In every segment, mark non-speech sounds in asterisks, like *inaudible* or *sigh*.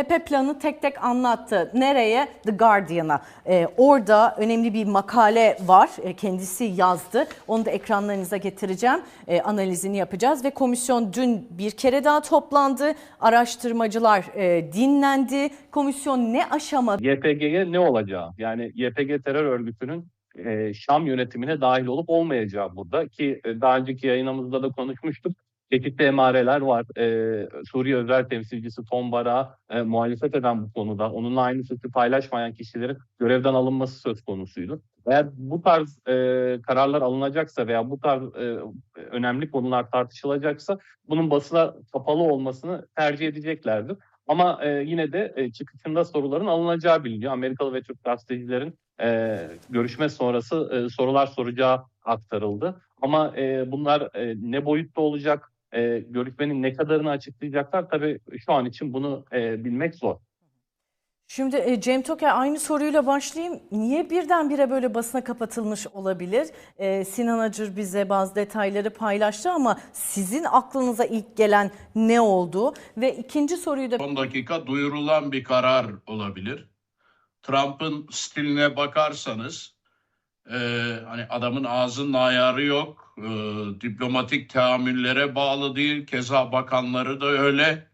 CHP planı tek tek anlattı. Nereye? The Guardian'a. Ee, orada önemli bir makale var. Ee, kendisi yazdı. Onu da ekranlarınıza getireceğim. Ee, analizini yapacağız ve komisyon dün bir kere daha toplandı. Araştırmacılar e, dinlendi. Komisyon ne aşamada? YPG'ye ne olacağı yani YPG terör örgütünün e, Şam yönetimine dahil olup olmayacağı burada ki e, daha önceki yayınımızda da konuşmuştuk. Çeşitli emareler var. E, Suriye özel temsilcisi Tom Bara e, muhalefet eden bu konuda. Onunla aynı fikri paylaşmayan kişilerin görevden alınması söz konusuydu. Eğer bu tarz e, kararlar alınacaksa veya bu tarz e, önemli konular tartışılacaksa bunun basına kapalı olmasını tercih edeceklerdir. Ama e, yine de e, çıkışında soruların alınacağı biliniyor. Amerikalı ve Türk gazetecilerin e, görüşme sonrası e, sorular soracağı aktarıldı. Ama e, bunlar e, ne boyutta olacak, e, görüşmenin ne kadarını açıklayacaklar tabii şu an için bunu e, bilmek zor. Şimdi e, Cem Toker aynı soruyla başlayayım. Niye birdenbire böyle basına kapatılmış olabilir? E, Sinan Acır bize bazı detayları paylaştı ama sizin aklınıza ilk gelen ne oldu? Ve ikinci soruyu da son dakika duyurulan bir karar olabilir. Trump'ın stiline bakarsanız e, hani adamın ağzının ayarı yok. E, diplomatik teamüllere bağlı değil. Keza bakanları da öyle.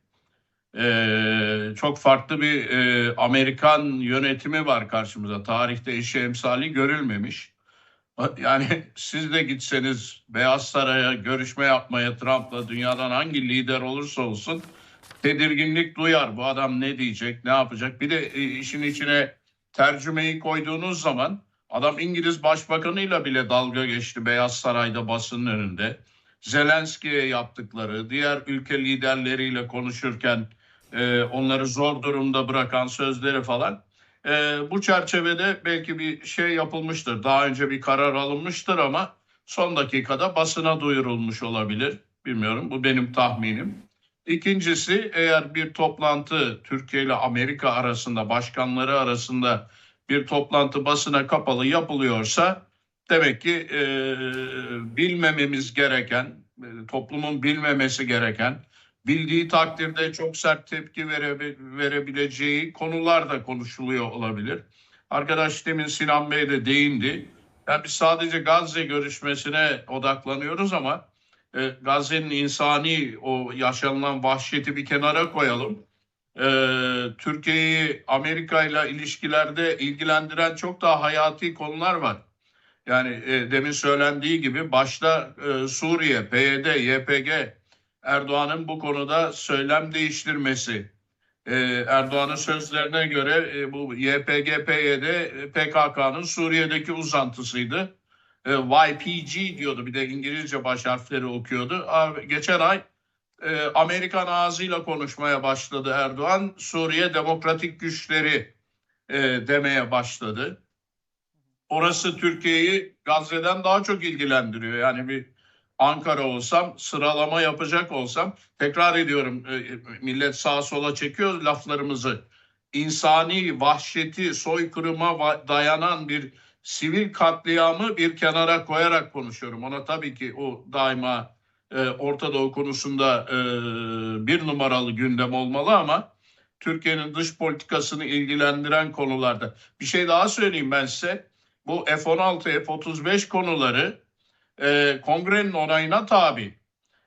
E, çok farklı bir e, Amerikan yönetimi var karşımıza. Tarihte eşi emsali görülmemiş. Yani *laughs* siz de gitseniz Beyaz Saray'a görüşme yapmaya Trump'la dünyadan hangi lider olursa olsun tedirginlik duyar. Bu adam ne diyecek, ne yapacak? Bir de e, işin içine tercümeyi koyduğunuz zaman adam İngiliz Başbakanıyla bile dalga geçti Beyaz Saray'da basının önünde. Zelenski'ye yaptıkları, diğer ülke liderleriyle konuşurken e, onları zor durumda bırakan sözleri falan. E, bu çerçevede belki bir şey yapılmıştır. Daha önce bir karar alınmıştır ama son dakikada basına duyurulmuş olabilir. Bilmiyorum bu benim tahminim. İkincisi eğer bir toplantı Türkiye ile Amerika arasında başkanları arasında bir toplantı basına kapalı yapılıyorsa demek ki e, bilmememiz gereken, e, toplumun bilmemesi gereken, bildiği takdirde çok sert tepki vere, verebileceği konular da konuşuluyor olabilir. Arkadaş demin Sinan Bey de değindi. Yani biz sadece Gazze görüşmesine odaklanıyoruz ama e, Gazze'nin insani o yaşanılan vahşeti bir kenara koyalım. E, Türkiye'yi Amerika ile ilişkilerde ilgilendiren çok daha hayati konular var. Yani e, demin söylendiği gibi başta e, Suriye, PYD, YPG, Erdoğan'ın bu konuda söylem değiştirmesi. E, Erdoğan'ın sözlerine göre e, bu YPG, PYD, e, PKK'nın Suriye'deki uzantısıydı. E, YPG diyordu bir de İngilizce baş harfleri okuyordu. Geçen ay e, Amerikan ağzıyla konuşmaya başladı Erdoğan. Suriye Demokratik Güçleri e, demeye başladı. Orası Türkiye'yi Gazze'den daha çok ilgilendiriyor. Yani bir Ankara olsam, sıralama yapacak olsam, tekrar ediyorum e, millet sağa sola çekiyor laflarımızı. İnsani vahşeti, soykırıma dayanan bir sivil katliamı bir kenara koyarak konuşuyorum. Ona tabii ki o daima e, Orta Doğu konusunda e, bir numaralı gündem olmalı ama Türkiye'nin dış politikasını ilgilendiren konularda. Bir şey daha söyleyeyim ben size. Bu F-16, F-35 konuları e, kongrenin onayına tabi.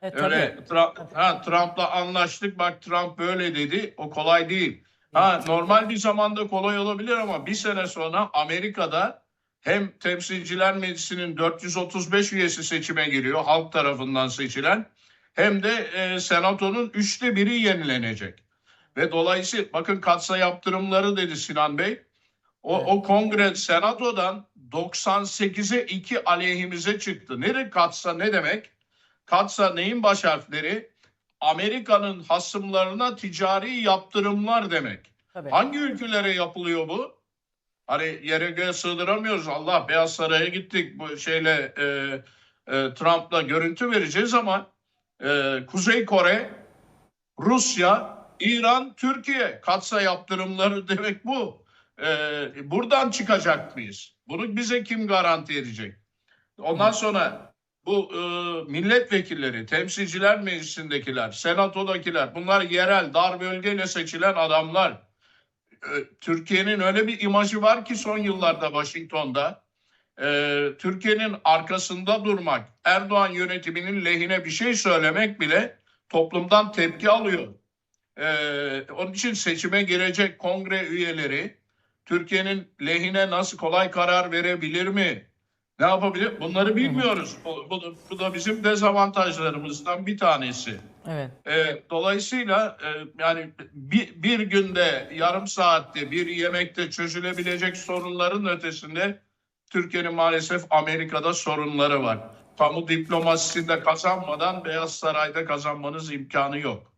E, tabii. Öyle Trump, ha, Trump'la anlaştık bak Trump böyle dedi o kolay değil. Ha, normal bir zamanda kolay olabilir ama bir sene sonra Amerika'da hem temsilciler meclisinin 435 üyesi seçime giriyor halk tarafından seçilen hem de e, senatonun üçte biri yenilenecek. Ve dolayısıyla bakın katsa yaptırımları dedi Sinan Bey. O, Evet. o kongre senatodan 98'e 2 aleyhimize çıktı. Nere katsa ne demek? Katsa neyin baş harfleri? Amerika'nın hasımlarına ticari yaptırımlar demek. tabii. Hangi ülkelere yapılıyor bu? Hani yere göğe sığdıramıyoruz. Allah Beyaz Saray'a gittik bu şeyle e, e, Trump'la görüntü vereceğiz ama e, Kuzey Kore, Rusya, İran, Türkiye katsa yaptırımları *laughs* demek bu. E, buradan çıkacak mıyız? Bunu bize kim garanti edecek? Ondan sonra bu e, milletvekilleri, temsilciler meclisindekiler, senatodakiler bunlar yerel dar bölgeyle seçilen adamlar. E, Türkiye'nin öyle bir imajı var ki son yıllarda Washington'da e, Türkiye'nin arkasında durmak, Erdoğan yönetiminin lehine bir şey söylemek bile toplumdan tepki alıyor. E, onun için seçime girecek kongre üyeleri Türkiye'nin lehine nasıl kolay karar verebilir mi? Ne yapabilir? Bunları bilmiyoruz. Bu, bu, bu da bizim dezavantajlarımızdan bir tanesi. Evet. E, dolayısıyla e, yani bir, bir günde, yarım saatte, bir yemekte çözülebilecek sorunların ötesinde Türkiye'nin maalesef Amerika'da sorunları var. Kamu diplomasisinde kazanmadan Beyaz Saray'da kazanmanız imkanı yok.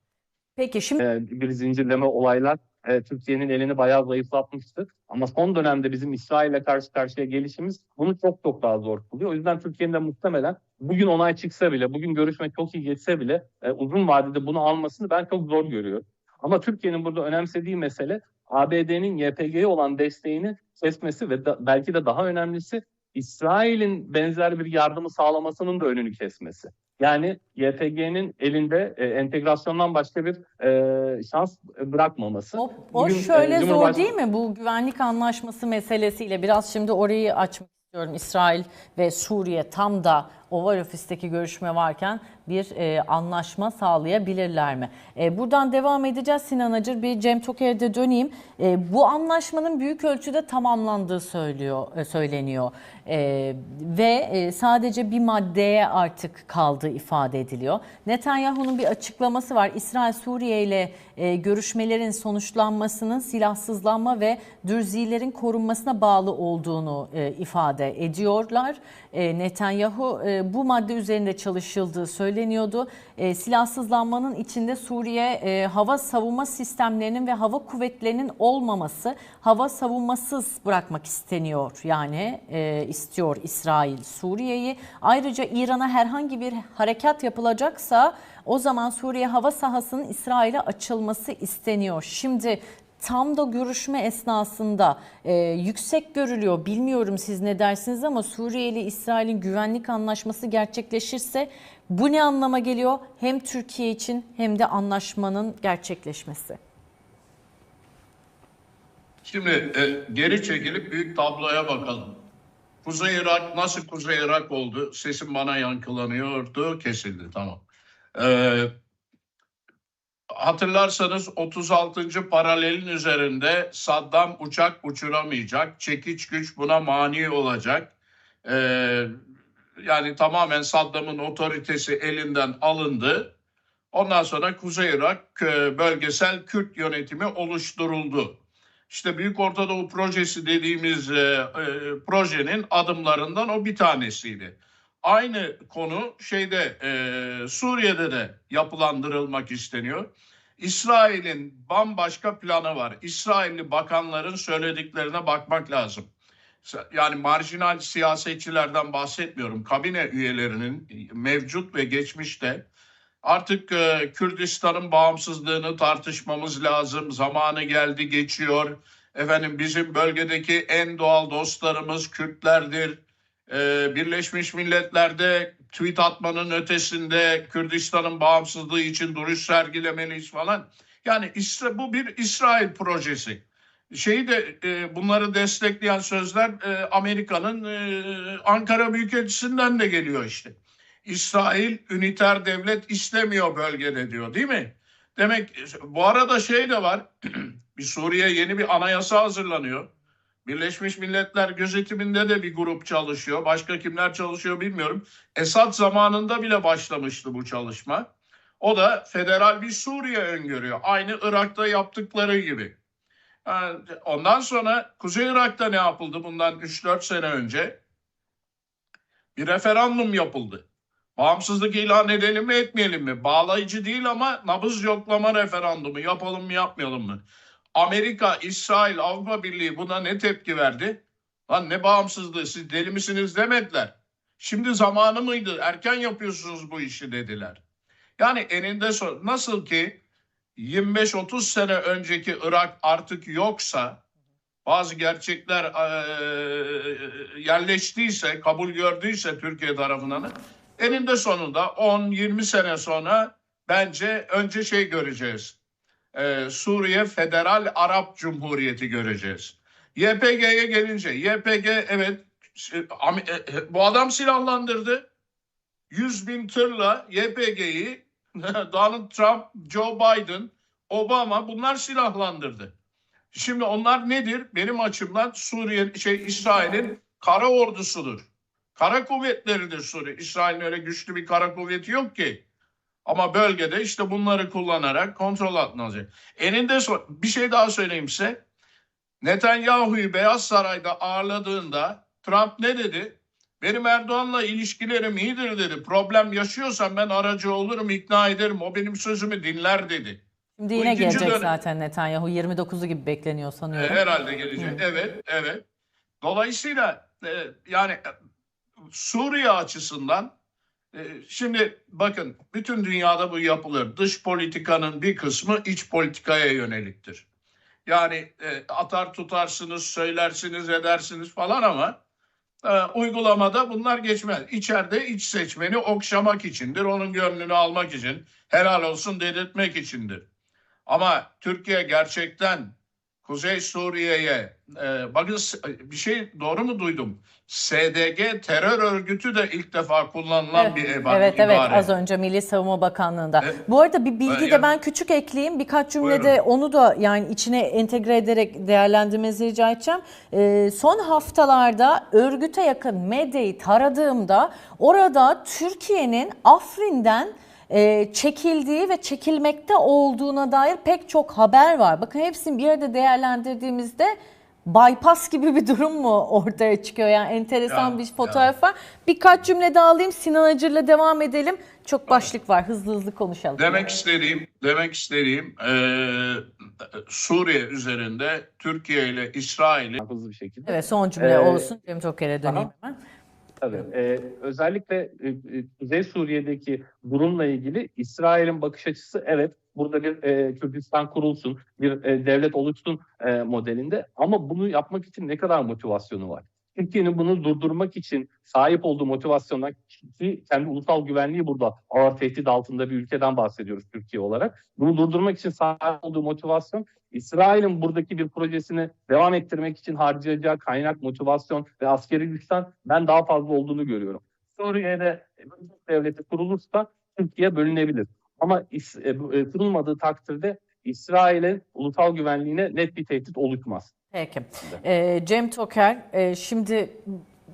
Peki şimdi e, bir zincirleme olaylar e, Türkiye'nin elini bayağı zayıflatmıştı. Ama son dönemde bizim İsrail'le karşı karşıya gelişimiz bunu çok çok daha zor kılıyor. O yüzden Türkiye'nin de muhtemelen bugün onay çıksa bile, bugün görüşme çok iyi geçse bile e, uzun vadede bunu almasını ben çok zor görüyorum. Ama Türkiye'nin burada önemsediği mesele ABD'nin YPG'ye olan desteğini kesmesi ve da- belki de daha önemlisi İsrail'in benzer bir yardımı sağlamasının da önünü kesmesi. Yani YPG'nin elinde e, entegrasyondan başka bir e, şans bırakmaması. o, o Bugün, e, şöyle zor Cumhurbaş- değil mi? Bu güvenlik anlaşması meselesiyle biraz şimdi orayı açmak istiyorum. İsrail ve Suriye tam da Oval Ofis'teki görüşme varken bir e, anlaşma sağlayabilirler mi? E, buradan devam edeceğiz Sinan Acır. Bir Cem Toker'e de döneyim. E, bu anlaşmanın büyük ölçüde tamamlandığı söylüyor, e, söyleniyor. E, ve e, sadece bir maddeye artık kaldığı ifade ediliyor. Netanyahu'nun bir açıklaması var. İsrail Suriye ile e, görüşmelerin sonuçlanmasının silahsızlanma ve dürzilerin korunmasına bağlı olduğunu e, ifade ediyorlar. E, Netanyahu e, bu madde üzerinde çalışıldığı söyleniyordu. E, silahsızlanmanın içinde Suriye e, hava savunma sistemlerinin ve hava kuvvetlerinin olmaması, hava savunmasız bırakmak isteniyor. Yani e, istiyor İsrail Suriye'yi. Ayrıca İran'a herhangi bir harekat yapılacaksa o zaman Suriye hava sahasının İsrail'e açılması isteniyor. Şimdi tam da görüşme esnasında e, yüksek görülüyor. Bilmiyorum siz ne dersiniz ama Suriye ile İsrail'in güvenlik anlaşması gerçekleşirse bu ne anlama geliyor? Hem Türkiye için hem de anlaşmanın gerçekleşmesi. Şimdi e, geri çekilip büyük tabloya bakalım. Kuzey Irak nasıl Kuzey Irak oldu? Sesim bana yankılanıyordu, kesildi tamam. Ee, hatırlarsanız 36. paralelin üzerinde Saddam uçak uçuramayacak, çekiç güç buna mani olacak. Ee, yani tamamen Saddam'ın otoritesi elinden alındı. Ondan sonra Kuzey Irak e, bölgesel Kürt yönetimi oluşturuldu. İşte Büyük Orta Doğu Projesi dediğimiz e, e, projenin adımlarından o bir tanesiydi. Aynı konu şeyde e, Suriye'de de yapılandırılmak isteniyor. İsrail'in bambaşka planı var. İsrailli bakanların söylediklerine bakmak lazım. Yani marjinal siyasetçilerden bahsetmiyorum. Kabine üyelerinin mevcut ve geçmişte Artık e, Kürdistan'ın bağımsızlığını tartışmamız lazım. Zamanı geldi, geçiyor. Efendim bizim bölgedeki en doğal dostlarımız Kürtlerdir. E, Birleşmiş Milletler'de tweet atmanın ötesinde Kürdistan'ın bağımsızlığı için duruş sergilemeliyiz falan. Yani İsra- bu bir İsrail projesi. Şeyi de e, bunları destekleyen sözler e, Amerika'nın e, Ankara Büyükelçisi'nden de geliyor işte. İsrail üniter devlet istemiyor bölgede diyor değil mi? Demek bu arada şey de var. *clears throat* bir Suriye yeni bir anayasa hazırlanıyor. Birleşmiş Milletler gözetiminde de bir grup çalışıyor. Başka kimler çalışıyor bilmiyorum. Esad zamanında bile başlamıştı bu çalışma. O da federal bir Suriye öngörüyor. Aynı Irak'ta yaptıkları gibi. Ondan sonra Kuzey Irak'ta ne yapıldı bundan 3-4 sene önce? Bir referandum yapıldı. Bağımsızlık ilan edelim mi etmeyelim mi? Bağlayıcı değil ama nabız yoklama referandumu yapalım mı yapmayalım mı? Amerika, İsrail, Avrupa Birliği buna ne tepki verdi? Lan ne bağımsızlığı siz deli misiniz demediler. Şimdi zamanı mıydı? Erken yapıyorsunuz bu işi dediler. Yani eninde sor nasıl ki 25-30 sene önceki Irak artık yoksa bazı gerçekler eee, yerleştiyse, kabul gördüyse Türkiye tarafından eninde sonunda 10-20 sene sonra bence önce şey göreceğiz. Ee, Suriye Federal Arap Cumhuriyeti göreceğiz. YPG'ye gelince YPG evet e, e, e, bu adam silahlandırdı. 100 bin tırla YPG'yi *laughs* Donald Trump, Joe Biden, Obama bunlar silahlandırdı. Şimdi onlar nedir? Benim açımdan Suriye şey İsrail'in kara ordusudur. Kara kuvvetleridir Suriye. İsrail'in öyle güçlü bir kara kuvveti yok ki. Ama bölgede işte bunları kullanarak kontrol altına alacak. Eninde bir şey daha söyleyeyim size. Netanyahu'yu Beyaz Saray'da ağırladığında Trump ne dedi? Benim Erdoğan'la ilişkilerim iyidir dedi. Problem yaşıyorsam ben aracı olurum, ikna ederim. O benim sözümü dinler dedi. Şimdi yine gelecek dönem- zaten Netanyahu 29'u gibi bekleniyor E, sanıyorum. herhalde gelecek. Evet, evet. Dolayısıyla e, yani e, Suriye açısından e, şimdi bakın bütün dünyada bu yapılır. Dış politikanın bir kısmı iç politikaya yöneliktir. Yani e, atar tutarsınız, söylersiniz, edersiniz falan ama e, uygulamada bunlar geçmez. İçeride iç seçmeni okşamak içindir, onun gönlünü almak için, helal olsun dedirtmek içindir. Ama Türkiye gerçekten Kuzey Suriye'ye e, bakın s- bir şey doğru mu duydum? SDG terör örgütü de ilk defa kullanılan Evet, bir evet evet ibare. az önce Milli Savunma Bakanlığı'nda. Evet. Bu arada bir bilgi de Yani- ben küçük ekleyeyim. Birkaç cümlede Buyurun. onu da yani içine entegre ederek değerlendirmenizi rica edeceğim. Ee, son haftalarda örgüte yakın medyayı taradığımda orada Türkiye'nin Afrin'den e, çekildiği ve çekilmekte olduğuna dair pek çok haber var. Bakın hepsini bir arada değerlendirdiğimizde bypass gibi bir durum mu ortaya çıkıyor? Yani enteresan Ya, bir fotoğraf var. Birkaç cümle daha alayım. Sinan Acır'la devam edelim. Çok başlık var. Hızlı hızlı konuşalım. Demek istediğim, demek istediğim e, Suriye üzerinde Türkiye ile İsrail'i hızlı bir şekilde. Evet son cümle Ee, olsun. Cem Toker'e döneyim aha. hemen. Tabii. Ee, özellikle e, e, Suriye'deki durumla ilgili İsrail'in bakış açısı evet burada bir e, Kürdistan kurulsun, bir e, devlet oluşsun e, modelinde ama bunu yapmak için ne kadar motivasyonu var? Türkiye'nin bunu durdurmak için sahip olduğu motivasyondan ki kendi ulusal güvenliği burada ağır tehdit altında bir ülkeden bahsediyoruz Türkiye olarak. Bunu durdurmak için sahip olduğu motivasyon İsrail'in buradaki bir projesini devam ettirmek için harcayacağı kaynak, motivasyon ve askeri güçten ben daha fazla olduğunu görüyorum. Suriye'de devleti kurulursa Türkiye bölünebilir. Ama e, e, kurulmadığı takdirde İsrail'in ulusal güvenliğine net bir tehdit oluşmaz. Peki. Ee, Cem Toker, e, şimdi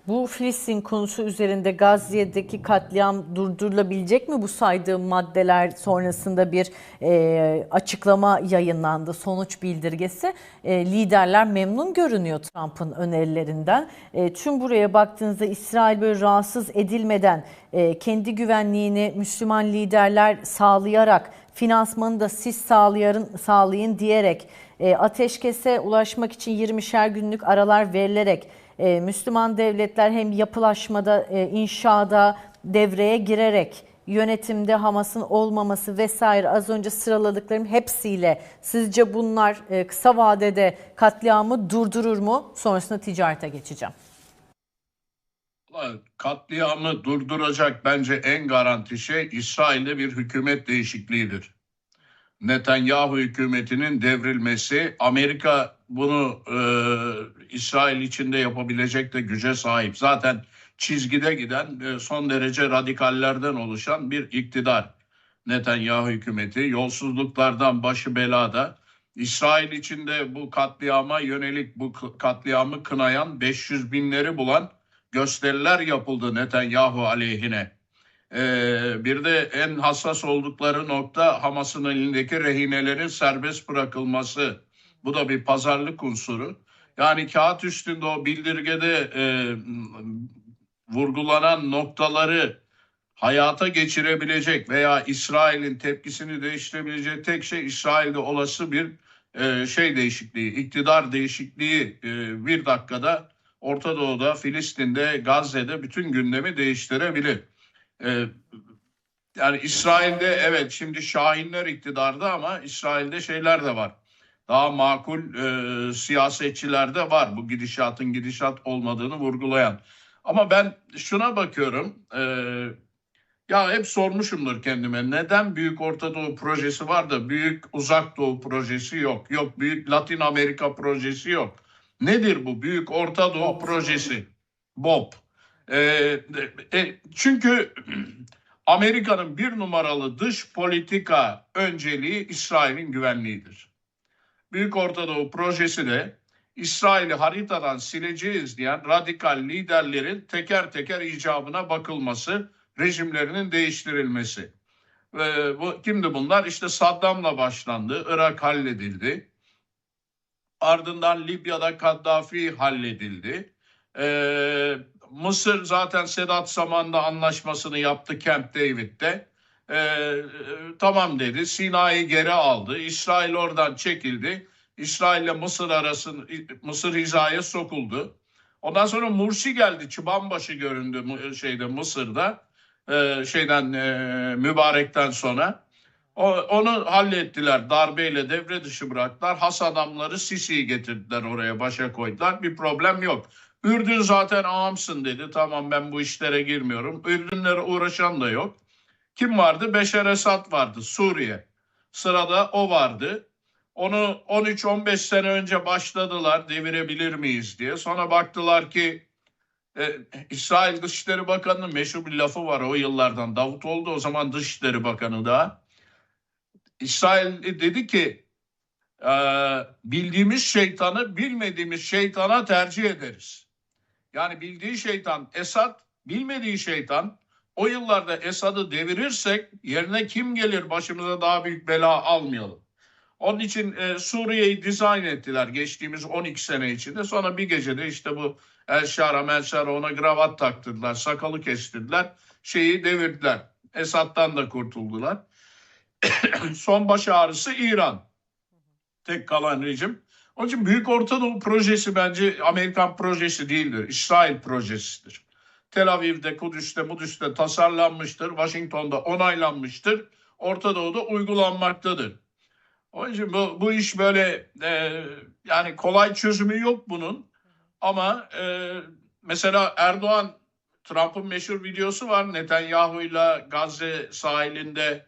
bu Filistin konusu üzerinde Gazze'deki katliam durdurulabilecek mi? Bu saydığım maddeler sonrasında bir e, açıklama yayınlandı, sonuç bildirgesi. E, liderler memnun görünüyor Trump'ın önerilerinden. E, tüm buraya baktığınızda İsrail böyle rahatsız edilmeden e, kendi güvenliğini Müslüman liderler sağlayarak finansmanı da siz sağlayarın, sağlayın diyerek e, ateşkese ulaşmak için 20'şer günlük aralar verilerek e, Müslüman devletler hem yapılaşmada, e, inşada devreye girerek yönetimde Hamas'ın olmaması vesaire az önce sıraladıklarım hepsiyle sizce bunlar e, kısa vadede katliamı durdurur mu? Sonrasında ticarete geçeceğim. katliamı durduracak bence en garanti şey İsrail'de bir hükümet değişikliğidir. Netanyahu hükümetinin devrilmesi, Amerika bunu e, İsrail içinde yapabilecek de güce sahip. Zaten çizgide giden e, son derece radikallerden oluşan bir iktidar. Netanyahu hükümeti yolsuzluklardan başı belada. İsrail içinde bu katliama yönelik bu katliamı kınayan 500 binleri bulan gösteriler yapıldı Netanyahu aleyhine. Ee, bir de en hassas oldukları nokta Hamas'ın elindeki rehinelerin serbest bırakılması. Bu da bir pazarlık unsuru. Yani kağıt üstünde o bildirgede e, vurgulanan noktaları hayata geçirebilecek veya İsrail'in tepkisini değiştirebilecek tek şey İsrail'de olası bir e, şey değişikliği, iktidar değişikliği e, bir dakikada Orta Doğu'da, Filistin'de, Gazze'de bütün gündemi değiştirebilir. Ee, yani İsrail'de evet şimdi Şahinler iktidarda ama İsrail'de şeyler de var. Daha makul e, siyasetçiler de var bu gidişatın gidişat olmadığını vurgulayan. Ama ben şuna bakıyorum. e, Ya hep sormuşumdur kendime neden Büyük Orta Doğu projesi var da Büyük Uzak Doğu projesi yok. Yok Büyük Latin Amerika projesi yok. Nedir bu Büyük Orta Doğu projesi? BOP. Ee, e, çünkü Amerika'nın bir numaralı dış politika önceliği İsrail'in güvenliğidir. Büyük Orta Doğu projesi de İsrail'i haritadan sileceğiz diyen radikal liderlerin teker teker icabına bakılması, rejimlerinin değiştirilmesi. Ve bu kimdi bunlar? İşte Saddam'la başlandı, Irak halledildi. Ardından Libya'da Kaddafi halledildi. Ee, Mısır zaten Sedat zamanında anlaşmasını yaptı Camp David'de. Ee, tamam dedi. Sina'yı geri aldı. İsrail oradan çekildi. İsrail ile Mısır arasında Mısır hizaya sokuldu. Ondan sonra Mursi geldi. Çıbanbaşı göründü şeyde Mısır'da. Ee, şeyden e, mübarekten sonra. O, onu hallettiler. Darbeyle devre dışı bıraktılar. Has adamları Sisi'yi getirdiler oraya başa koydular. Bir problem yok. Ürdün zaten ağamsın dedi. Tamam ben bu işlere girmiyorum. Ürdünlere uğraşan da yok. Kim vardı? Beşer Esad vardı. Suriye. Sırada o vardı. Onu 13-15 sene önce başladılar devirebilir miyiz diye. Sonra baktılar ki e, İsrail Dışişleri Bakanı'nın meşhur bir lafı var o yıllardan. Davutoğlu da o zaman Dışişleri Bakanı da. İsrail dedi ki e, bildiğimiz şeytanı bilmediğimiz şeytana tercih ederiz. Yani bildiği şeytan Esad, bilmediği şeytan o yıllarda Esad'ı devirirsek yerine kim gelir başımıza daha büyük bela almayalım. Onun için e, Suriye'yi dizayn ettiler geçtiğimiz 12 sene içinde. Sonra bir gecede işte bu El Şara, ona gravat taktırdılar, sakalı kestirdiler, şeyi devirdiler. Esad'dan da kurtuldular. *coughs* Son baş ağrısı İran. Tek kalan rejim. Onun için Büyük Orta Doğu projesi bence Amerikan projesi değildir. İsrail projesidir. Tel Aviv'de, Kudüs'te, Mudüs'te tasarlanmıştır. Washington'da onaylanmıştır. Orta Doğu'da uygulanmaktadır. Onun için bu, bu iş böyle e, yani kolay çözümü yok bunun. Ama e, mesela Erdoğan, Trump'ın meşhur videosu var Netanyahu'yla Gazze sahilinde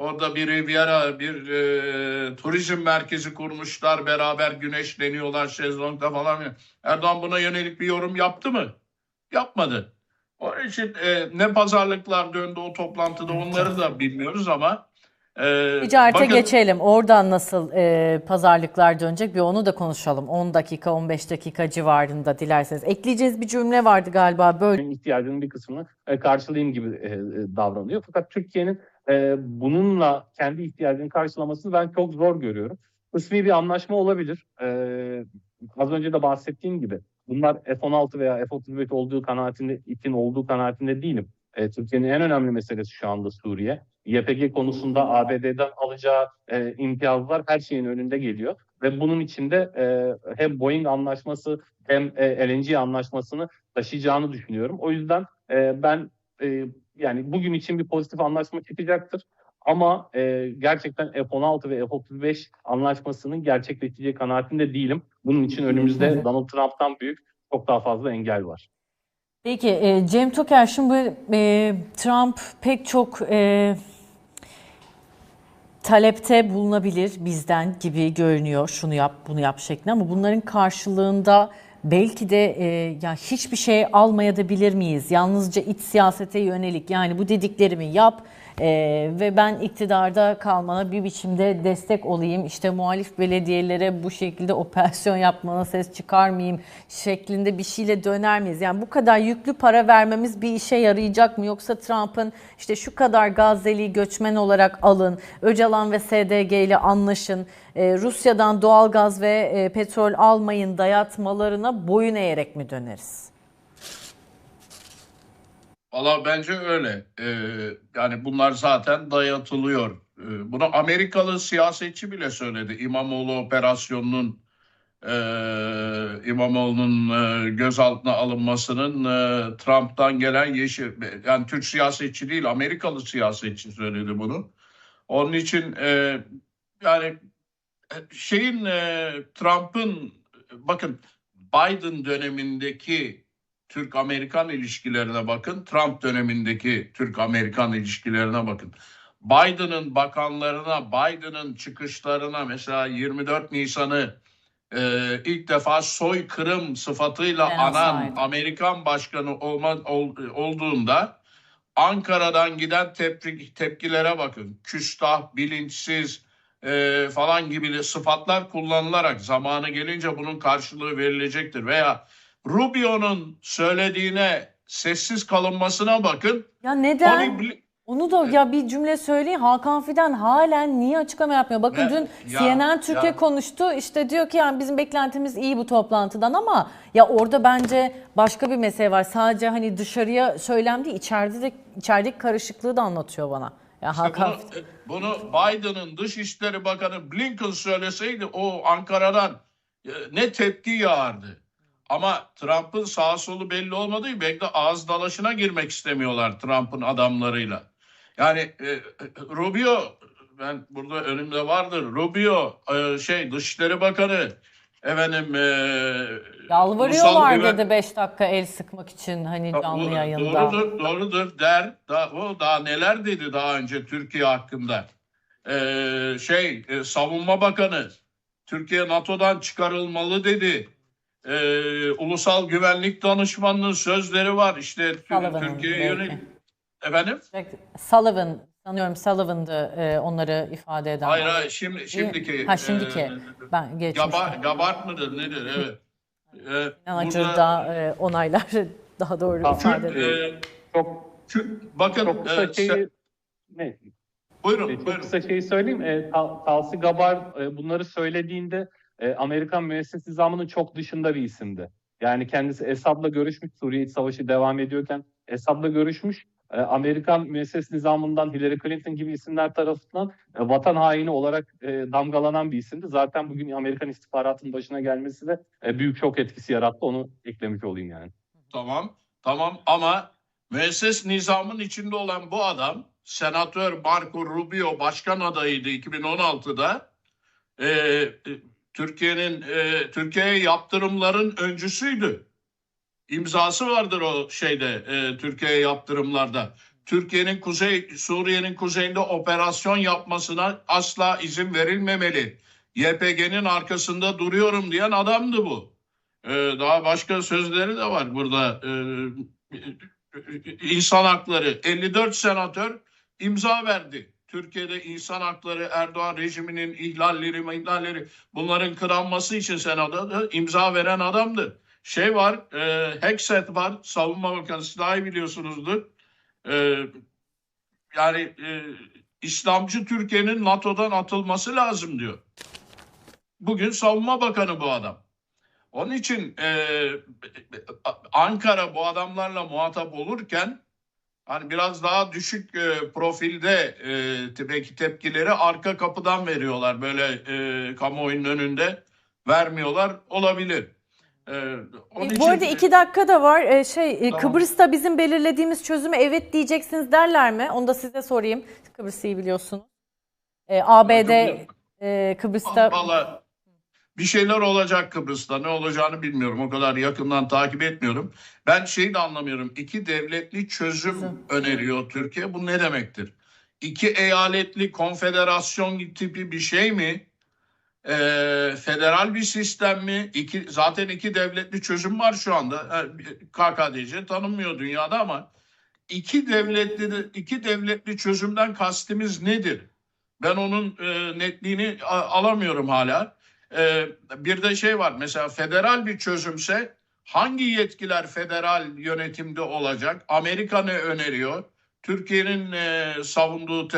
orada bir Riviera, bir e, turizm merkezi kurmuşlar. Beraber güneşleniyorlar şezlongda falan. Erdoğan buna yönelik bir yorum yaptı mı? Yapmadı. Onun için e, ne pazarlıklar döndü o toplantıda onları da bilmiyoruz ama e, Ticarete bakın- geçelim. Oradan nasıl e, pazarlıklar dönecek bir onu da konuşalım. 10 dakika 15 dakika civarında dilerseniz. Ekleyeceğiz bir cümle vardı galiba böyle. İhtiyacının bir kısmını e, karşılayayım gibi e, e, davranıyor. Fakat Türkiye'nin e, bununla kendi ihtiyacını karşılamasını ben çok zor görüyorum. Kısmi bir anlaşma olabilir. E, az önce de bahsettiğim gibi bunlar F-16 veya F-35 olduğu kanaatinde için olduğu kanaatinde değilim. E, Türkiye'nin en önemli meselesi şu anda Suriye. YPG konusunda ABD'den alacağı e, imtiyazlar her şeyin önünde geliyor. Ve bunun içinde e, hem Boeing anlaşması hem e, LNG anlaşmasını taşıyacağını düşünüyorum. O yüzden e, ben e, yani bugün için bir pozitif anlaşma çıkacaktır. Ama e, gerçekten F-16 ve F-35 anlaşmasının gerçekleşeceği kanaatinde değilim. Bunun için önümüzde Donald Trump'tan büyük çok daha fazla engel var. Peki e, Cem Toker şimdi e, Trump pek çok e, talepte bulunabilir bizden gibi görünüyor. Şunu yap, bunu yap şeklinde ama bunların karşılığında belki de e, ya hiçbir şey almayabilir miyiz? Yalnızca iç siyasete yönelik yani bu dediklerimi yap e, ve ben iktidarda kalmana bir biçimde destek olayım. İşte muhalif belediyelere bu şekilde operasyon yapmana ses çıkarmayayım şeklinde bir şeyle döner miyiz? Yani bu kadar yüklü para vermemiz bir işe yarayacak mı? Yoksa Trump'ın işte şu kadar Gazze'li göçmen olarak alın, Öcalan ve SDG ile anlaşın, Rusya'dan doğal gaz ve e, petrol almayın dayatmalarına boyun eğerek mi döneriz? Valla bence öyle. Ee, yani bunlar zaten dayatılıyor. Ee, bunu Amerikalı siyasetçi bile söyledi. İmamoğlu operasyonunun e, İmamoğlu'nun e, gözaltına alınmasının e, Trump'tan gelen yeşil yani Türk siyasetçi değil Amerikalı siyasetçi söyledi bunu. Onun için e, yani e, şeyin e, Trump'ın bakın Biden dönemindeki Türk-Amerikan ilişkilerine bakın. Trump dönemindeki Türk-Amerikan ilişkilerine bakın. Biden'ın bakanlarına, Biden'ın çıkışlarına mesela 24 Nisan'ı e, ilk defa soykırım sıfatıyla Genocide. anan Amerikan başkanı olma, ol- olduğunda Ankara'dan giden tepki, tepkilere bakın. Küstah, bilinçsiz e, falan gibi sıfatlar kullanılarak zamanı gelince bunun karşılığı verilecektir. Veya Rubio'nun söylediğine sessiz kalınmasına bakın. Ya neden? Onu da ya bir cümle söyleyin. Hakan Fidan halen niye açıklama yapmıyor? Bakın Ya- dün ya- CNN Türkiye ya- konuştu. İşte diyor ki yani bizim beklentimiz iyi bu toplantıdan ama ya orada bence başka bir mesele var. Sadece hani dışarıya söylem değil, içeride de içerideki karışıklığı da anlatıyor bana. Ya Hakan Bunu, bunu Biden'ın Dışişleri Bakanı Blinken söyleseydi o Ankara'dan e, ne tepki yağardı. Ama Trump'ın sağ solu belli olmadığı belki de ağız dalaşına girmek istemiyorlar Trump'ın adamlarıyla. Yani e, Rubio ben burada önümde vardır. Rubio e, şey Dışişleri Bakanı efendim e, Yalvarıyorlar güven- dedi 5 dakika el sıkmak için hani Ya canlı bu yayında. Doğrudur, doğrudur der. Da, o daha neler dedi daha önce Türkiye hakkında. Ee, şey, e, savunma bakanı Türkiye NATO'dan çıkarılmalı dedi. Ee, Ulusal Güvenlik Danışmanı'nın sözleri var. İşte Sullivan'ın Türkiye'ye yönelik. Efendim? Sullivan, sanıyorum Sullivan'dı e, onları ifade eden. Hayır hayır şimdi, şimdiki. Ha şimdiki. e, ben geçmişte. Gaba, Gabart mıdır nedir? Evet. Ee, burada- Acır'da e, onaylar *laughs* daha doğru Tamam. ifade ediyor. e, Çok Kürt- bakın çok kısa e, şeyi ne? buyurun E, Çok buyurun. kısa şeyi söyleyeyim. E, Tal- Talsi Gabar e, bunları söylediğinde e, Amerikan müesses nizamının çok dışında bir isimdi. Yani kendisi Esad'la görüşmüş. Suriye İç Savaşı devam ediyorken Esad'la görüşmüş. E, Amerikan müesses nizamından Hillary Clinton gibi isimler tarafından e, vatan haini olarak e, damgalanan bir isimdi. Zaten bugün Amerikan istihbaratının başına gelmesi de büyük şok etkisi yarattı. Onu eklemiş olayım yani. Tamam, tamam ama müesses nizamın içinde olan bu adam Senatör Marco Rubio başkan adayıydı 2016'da. Ee, Türkiye'nin e, Türkiye'ye yaptırımların öncüsüydü. İmzası vardır o şeyde e, Türkiye'ye yaptırımlarda. Türkiye'nin kuzey Suriye'nin kuzeyinde operasyon yapmasına asla izin verilmemeli. YPG'nin arkasında duruyorum diyen adamdı bu. Ee, daha başka sözleri de var burada. Ee, insan hakları 54 senatör imza verdi. Türkiye'de insan hakları Erdoğan rejiminin ihlalleri, ihlalleri bunların kıranması için senatoda imza veren adamdı. Şey var, e, Hekset var, Savunma Bakanı siz daha iyi biliyorsunuzdur. E, yani e, İslamcı Türkiye'nin NATO'dan atılması lazım diyor. Bugün Savunma Bakanı bu adam. Onun için e, Ankara bu adamlarla muhatap olurken hani biraz daha düşük e, profilde e, belki tepkileri arka kapıdan veriyorlar. Böyle e, kamuoyunun önünde vermiyorlar olabilir. E, onun Bu arada için- iki dakika da var. Ee, şey e, Tamam. Kıbrıs'ta bizim belirlediğimiz çözüme evet diyeceksiniz derler mi? Onu da size sorayım. Kıbrıs'ı iyi biliyorsunuz. Ee, ABD e, Kıbrıs'ta Vallahi bir şeyler olacak Kıbrıs'ta. Ne olacağını bilmiyorum. O kadar yakından takip etmiyorum. Ben şeyi de anlamıyorum. İki devletli çözüm Çözüm. öneriyor Türkiye. Bu ne demektir? İki eyaletli konfederasyon tipi bir şey mi? Ee, federal bir sistem mi? İki, zaten iki devletli çözüm var şu anda. Ee, KKDC tanınmıyor dünyada ama iki devletli iki devletli çözümden kastimiz nedir? Ben onun e, netliğini alamıyorum hala. E, bir de şey var mesela federal bir çözümse hangi yetkiler federal yönetimde olacak? Amerika ne öneriyor? Türkiye'nin e, savunduğu